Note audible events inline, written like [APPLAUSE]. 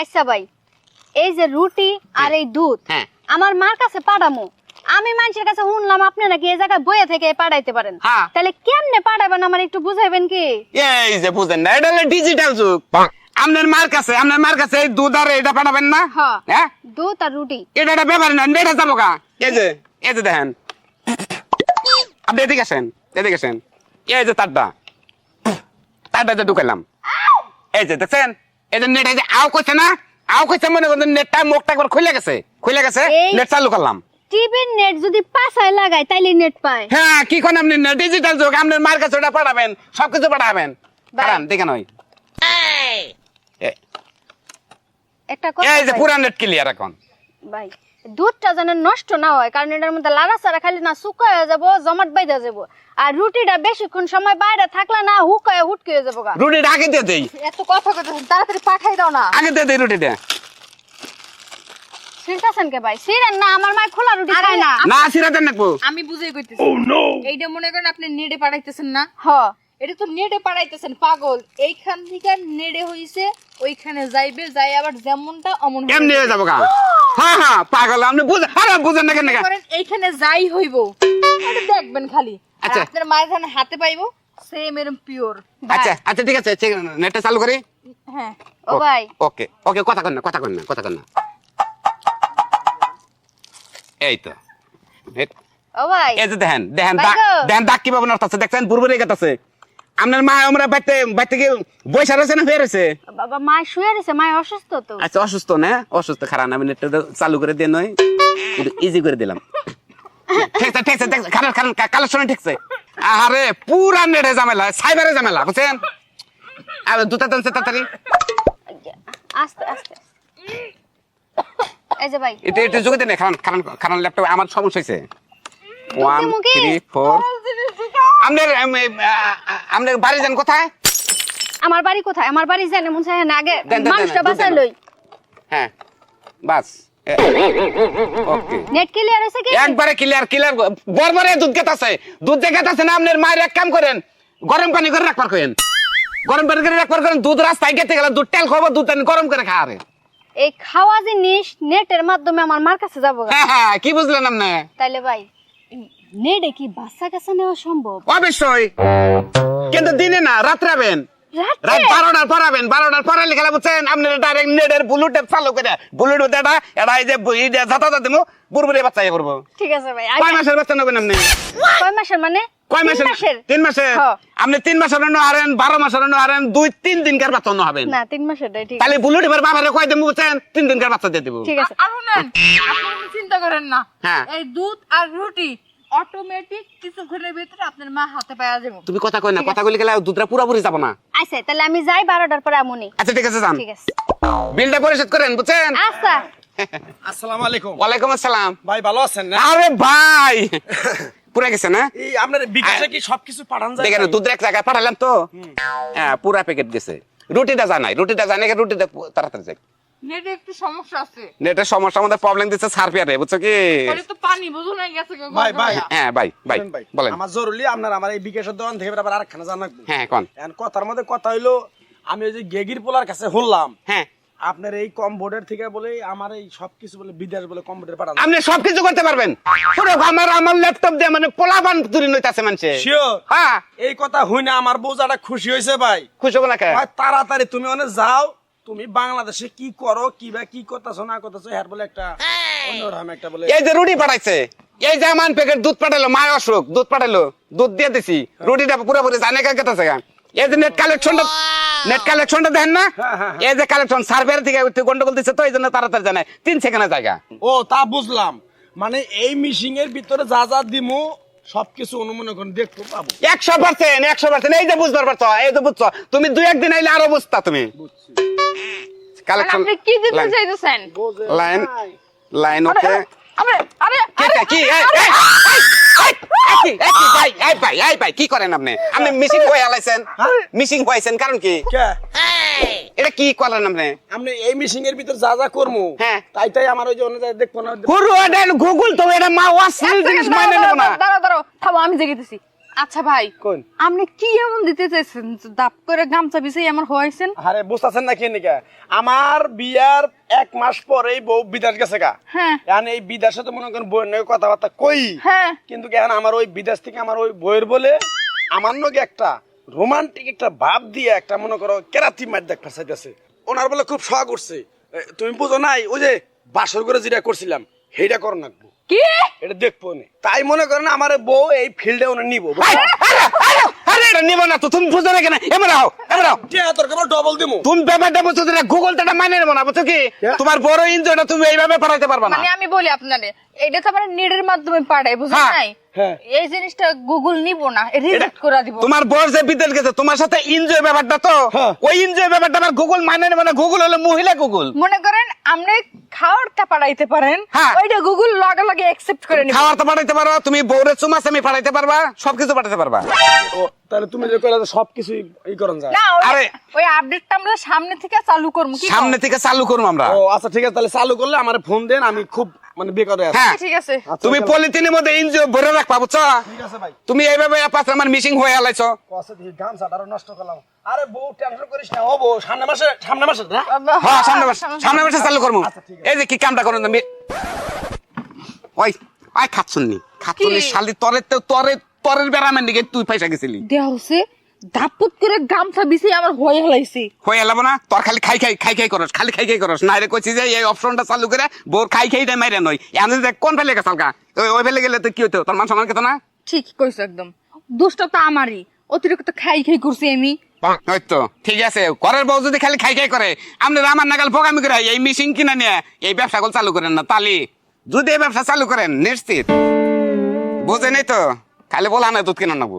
আচ্ছা ভাই এই যে রুটি আর এই দুধ হ্যাঁ। আমার মার কাছে পাঠামু। আমি মানুষের কাছে শুনলাম আপনি নাকি এই জায়গায় বইয়ে থেকে পাঠাইতে পারেন। হ্যাঁ। তাহলে কেমনে পাঠাবেন আমার একটু বুঝাইবেন কি? এই যে বুঝেন না এটা ডিজিটাল যুগ। আপনার মার কাছে আপনার মার কাছে এই দুধ আর এটা পাঠাবেন না? হ্যাঁ। হ্যাঁ? দুধ আর রুটি। এটা একটা ব্যাপার না এটা যাব কা এই যে এই যে দেখেন। আপনি এদিকে আসেন এদিকে আসেন। এই যে তারটা তারটা যে ঢুকাইলাম। এই যে দেখছেন? যে নেট এই যে আও কইছে না আও কইছে মনে করেন নেটটা মুখটা একবার খুলে গেছে খুলে গেছে নেট চালু করলাম। টিভির নেট যদি পাশায় লাগাই তাইলে নেট পায়। হ্যাঁ কি কোন আপনি ডিজিটাল যুগ আপনার মার কাছে ওটা পাঠাবেন সবকিছু পাঠাবেন। বাই। কারণ দেখে নয়। একটা কথা এই যে পুরা নেট ক্লিয়ার এখন। ভাই দুধটা যেন নষ্ট না হয় কারণ এটার মধ্যে লাড়া সারা খালি না শুকায় হয়ে যাব জমাট বাইদা যাব। আর রুটিটা বেশিক্ষণ সময় বাইরে থাকলে না হুকায় হুটকে হয়ে যাব রুটিটা আগে দিয়ে দেই। এত কথা কথা তাড়াতাড়ি পাঠাই দাও না। আগে দিয়ে দেই রুটিটা। সিরতাছেন কে ভাই? সিরেন না আমার মায় খোলা রুটি খায় না। না সিরাতেন নাকবো। আমি বুঝাই কইতেছি। এইটা মনে করেন আপনি নেড়ে পাঠাইতেছেন না? হ। এটা তো নেটে পাড়াইতেছেন পাগল। এইখান থেকে নেড়ে হইছে ওইখানে যাইবে যাই আবার যেমনটা অমন এমনি হয়ে যাব গা? [GASPS] হ্যাঁ হ্যাঁ পাগল আপনি বুঝেন আরে বুঝেন না কেন করেন এইখানে যাই হইব। এটা দেখবেন খালি। আর আচ্ছা। আপনার মায়ের ধান হাতে পাইবো সেম এরম পিওর আচ্ছা আচ্ছা ঠিক আছে ঠিক- নেটটা চালু করি। হ্যাঁ ও ভাই। ওকে ওকে কথা কন না কথা কন না কথা কন না। এই তো এই- ও ভাই। এই যে দেখেন দেখেন দাগ-। দেখেন দাগ কীভাবে নষ্ট আছে দেখছেন? বুরবুরে গেছে আপনার মা আমরা বাইতে বাইতে কি বৈশা রয়েছে না ফের রয়েছে? বাবা মা শুয়ে রয়েছে মা অসুস্থ তো। আচ্ছা অসুস্থ না? অসুস্থ খারাপ আমি নেটটা চালু করে দিয়ে নয়। ইজি করে দিলাম। ঠিক আছে ঠিক আছে খারাপ খারাপ কালের সময় ঠিক আছে আরে পুরা নেটে ঝামেলা সাইবারে ঝামেলা বুঝছেন? আর দুটা টানছে তাড়াতাড়ি। আস্তে আস্তে এই যে ভাই। এটা এটা যোগে দেন কারণ কারণ কারণ ল্যাপটপ আমার সমস্যা হয়েছে ওয়ান মুখে? থ্রি ফোর আপনার আপনার বাড়ি যান কোথায়? আমার বাড়ি কোথায়? আমার বাড়ি জানে মন চায় না আগে মানুষটা লই। হ্যাঁ বাস। নেট ক্লিয়ার হয়েছে কি? একবারে ক্লিয়ার ক্লিয়ার বরবরে দুধ গেতাছে দুধ যে গেতাছে না আপনার মায়ের এক কাম করেন গরম পানি করে রাখবার করেন গরম পানি করে রাখবার করেন দুধ রাস্তায় গেতে গেলে দুধ তেল খাব দুধ গরম করে খাওয়ারে এই খাওয়া জিনিস নেটের মাধ্যমে আমার মার কাছে যাব হ্যাঁ হ্যাঁ কি বুঝলেন আপনি? তাইলে ভাই নেটে কি বাচ্চা কাছে নেওয়া সম্ভব? অবশ্যই। কিন্তু দিনে না রাত্রে আবেন। রাত? বারোটার পড়াবেন বারোটার পড়ালে খেলা বুঝছেন? আপনি ডাইরেক্ট নেটের ব্লুটুথ চালু করে ব্লুটুথ এটা এটা এই যে যাতা দিমু বুরবুরে বাচ্চা ইয়ে করব ঠিক আছে ভাই কয় আগে- মাসের বাচ্চা নেবেন আপনি? কয় মাসের মানে? কয় মাসের? তিন মাসের? হ্যাঁ। আপনি তিন মাসের অন্য হারেন বারো মাসের অন্য হারেন দুই তিন দিনকার বাচ্চা অন্য হবেন। না তিন মাসেরটাই ঠিক তাহলে বুলুটিবার বাবারে কয় দিন বুঝছেন? তিন দিনকার বাচ্চা দিয়ে দিব। ঠিক আছে। আর শুনেন আপনি চিন্তা করেন না। হ্যাঁ। এই দুধ আর রুটি অটোমেটিক কিছুক্ষণের ভিতরে আপনার মা হাতে পাওয়া যাবে। তুমি কথা কই না কথা কইলে গেলে দুধটা পুরাপুরি যাব না। আচ্ছা তাহলে আমি যাই বারোটার পরে আমুনি আচ্ছা ঠিক আছে যান। ঠিক আছে। বিলটা পরিশোধ করেন বুঝছেন? আচ্ছা। [LAUGHS] আসসালামু আলাইকুম। ওয়ালাইকুম আসসালাম। ভাই ভালো আছেন না? আরে ভাই! [LAUGHS] পুরা গেছে না? এই আপনার বিকাশে কি সবকিছু পাঠান যায়? দেখেন? দুধ এক জায়গায় পাঠালাম তো। হ্যাঁ পুরা প্যাকেট গেছে। রুটিটা জানাই রুটিটা জানে রুটিটা তাড়াতাড়ি যাই। নেটে একটু সমস্যা আছে। নেটের সমস্যা আমাদের প্রবলেম দিচ্ছে সার্ফিয়ারে বুঝছ কি? পরে তো পানি বুঝো না গেছে গো ভাই, ভাই। হ্যাঁ ভাই ভাই বলেন। আমার জরুরি আপনার আমার এই বিকাশের দোকান থেকে আবার আরেকখানা জানাব হ্যাঁ কোন? এখন কথার মধ্যে কথা হইল আমি ওই যে গেগির পোলার কাছে হলাম হ্যাঁ। আপনার এই কম্বোর্ডের থেকে বলে আমার এই সবকিছু বলে বিদেশ বলে কম্বোর্ডের পাঠান। আপনি সবকিছু করতে পারবেন। পুরো আমার আমার ল্যাপটপ দিয়ে মানে পোলাবান তুরি নইতাছে মানুষে। শিওর হ্যাঁ। এই কথা হই না আমার বউজাটা খুশি হয়েছে ভাই। খুশি হব না কে? ভাই তাড়াতাড়ি তুমি অনেক যাও তুমি বাংলাদেশে কি করো কি বা কি করতেছো না করতেছো হ্যার বলে একটা অন্যরকম একটা বলে এই যে রুটি পাঠাইছে এই যে আমার প্যাকেট দুধ পাঠালো মায় অসুখ দুধ পাঠালো দুধ দিয়ে দিছি রুটিটা পুরোপুরি জানে কে কেতেছে গা। এই যে নেট কালেকশনটা নেট কালেকশনটা দেখেন না? হ্যাঁ, হ্যাঁ, এই যে কালেকশন সার্ভের থেকে গন্ডগোল দিচ্ছে তো এই জন্য তাড়াতাড়ি জানায় তিন সেকেন্ডের জায়গা। ও তা বুঝলাম। মানে এই মিশিং এর ভিতরে যা যা দিমু সবকিছু অনুমান করে দেখতে পাবো। একশো পার্সেন্ট একশো পার্সেন্ট এই যে বুঝতে পারছ এই তো বুঝছ তুমি দুই একদিন আইলে আরও বুঝতা তুমি। আর কালেকশন আপনি কি দিতে চাইতেছেন? Line line okay. আরে আরে কে কে কি এই, এই, এই, এই, এই, কি, এই, কি, ভাই এই ভাই এই ভাই কি করেন আপনি? আপনি মিসিং হয়ে আলাইছেন। মিসিং হয়েছেন কারণ কি? কে? এটা কি করেন আপনি? আপনি এই এর ভিতর যা যা করব হ্যাঁ। তাই তাই আমার ওই যে অন্য জায়গায় দেখব না। গুগল তো এটা মা ওয়াসিল জিনিস মানে নেব না। দাঁড়াও দাঁড়াও থামো আমি জেগেতেছি আচ্ছা ভাই কোন? আপনি কি এমন দিতে চাইছেন? দাপ করে গামছা বিছাই আমার হয়েছেন আরে বুঝতেছেন না কি নিকা আমার বিয়ার এক মাস পরেই বউ বিদেশ গেছে গা। হ্যাঁ। এই বিদেশে তো মনে করেন বউয়ের নাকি কথাবার্তা কই? হ্যাঁ। কিন্তু এখন আমার ওই বিদেশ থেকে আমার ওই বইয়ের বলে আমার নাকি একটা রোমান্টিক একটা ভাব দিয়ে একটা মনে করো কেরাতি মার দেখ ফাঁসাইতেছে। ওনার বলে খুব শখ উঠছে। তুমি বুঝো নাই? ওই যে বাসর করে যেটা করছিলাম সেইটা করো নাকবো কি? এটা দেখব নে। তাই মনে করেন আমার বউ এই ফিল্ডে ওনে নিবো আরে, আরে, এটা নিব না তো তুমি বুঝো না কেন? এমন আও তুমি ব্যাপারটা বুঝছ না গুগল মানে নেব না বুঝছ কি? হ্যাঁ? তোমার বড় এনজয়টা তুমি এইভাবে পাঠাইতে পারবা না। মানে আমি বলি আপনারে এটা তো আমরা নেটের মাধ্যমে পাঠাই বুঝলেন হ্যাঁ, নাই? হ্যাঁ। এই জিনিসটা গুগল নিব না রিজেক্ট করে দিব। তোমার বর যে বিদেশ গেছে তোমার সাথে এনজয় ব্যাপারটা তো। ওই এনজয় ব্যাপারটা আমার গুগল মানে নেবে না গুগল হলো মহিলা গুগল। মনে করেন আপনি খাওয়ারটা পাঠাইতে পারেন। ওইটা গুগল লগে লগে অ্যাকসেপ্ট করে নিব। খাওয়ার পাঠাইতে পারো তুমি বউরে চুমা আমি পাঠাইতে পারবা সবকিছু পাঠাইতে পারবা। তাহলে তুমি যে কইলা সব কিছু ই করন যায়। না ওই- আরে- ওই আপডেটটা আমরা সামনে থেকে চালু করব কি সামনে থেকে চালু করব আমরা। ও আচ্ছা ঠিক আছে তাহলে চালু করলে আমার ফোন দেন আমি খুব মানে বেকার আছি। হ্যাঁ। ঠিক আছে। আচ্ছা, তুমি পলিথিনের মধ্যে এনজয় ভরে রাখবা বুঝছ? ঠিক আছে ভাই। তুমি এইভাবে আমার মিসিং হয়ে আলাইছো। কসে আরও নষ্ট করলাম। আরে বউ টেনশন করিস না ও সামনে মাসে সামনে মাসে হ্যাঁ সামনে মাসে সামনে মাসে। চালু করব। আচ্ছা, এই যে কি কামটা করুন তুমি। ওই আই খাচ্ছুননি খাচ্ছুননি কি? শালি তরে তো তরে তরের বেড়ামের দিকে তুই পয়সা গেছিলি। হচ্ছে? ধাপুত করে গামছা বিছে আমার হয়ে হলাইছি। হয়ে এলাবো না? তোর খালি খাই খাই খাই খাই করস খালি খাই খাই করস। না রে কইছি যে এই অপশনটা চালু করে বোর খাই খাইটা মাইরে নই এমন যে কোন ফেলে গেছাল কা ওই ওই ফেলে গেলে তো কি হতো তোর মান সম্মান কেতো না? ঠিক কইছো একদম। দুষ্ট তো আমারই। অতিরিক্ত খাই খাই করছি আমি। হয়তো ঠিক আছে। ঘরের বউ যদি খালি খাই খাই করে আপনি আমার নাগাল পোকামি করে এই মেশিন কিনে নিয়ে এই ব্যবসা গুলো চালু করেন না তালি। যদি এই ব্যবসা চালু করেন নিশ্চিত। বুঝে নেই তো খালি বলা না দুধ কিনা নেব।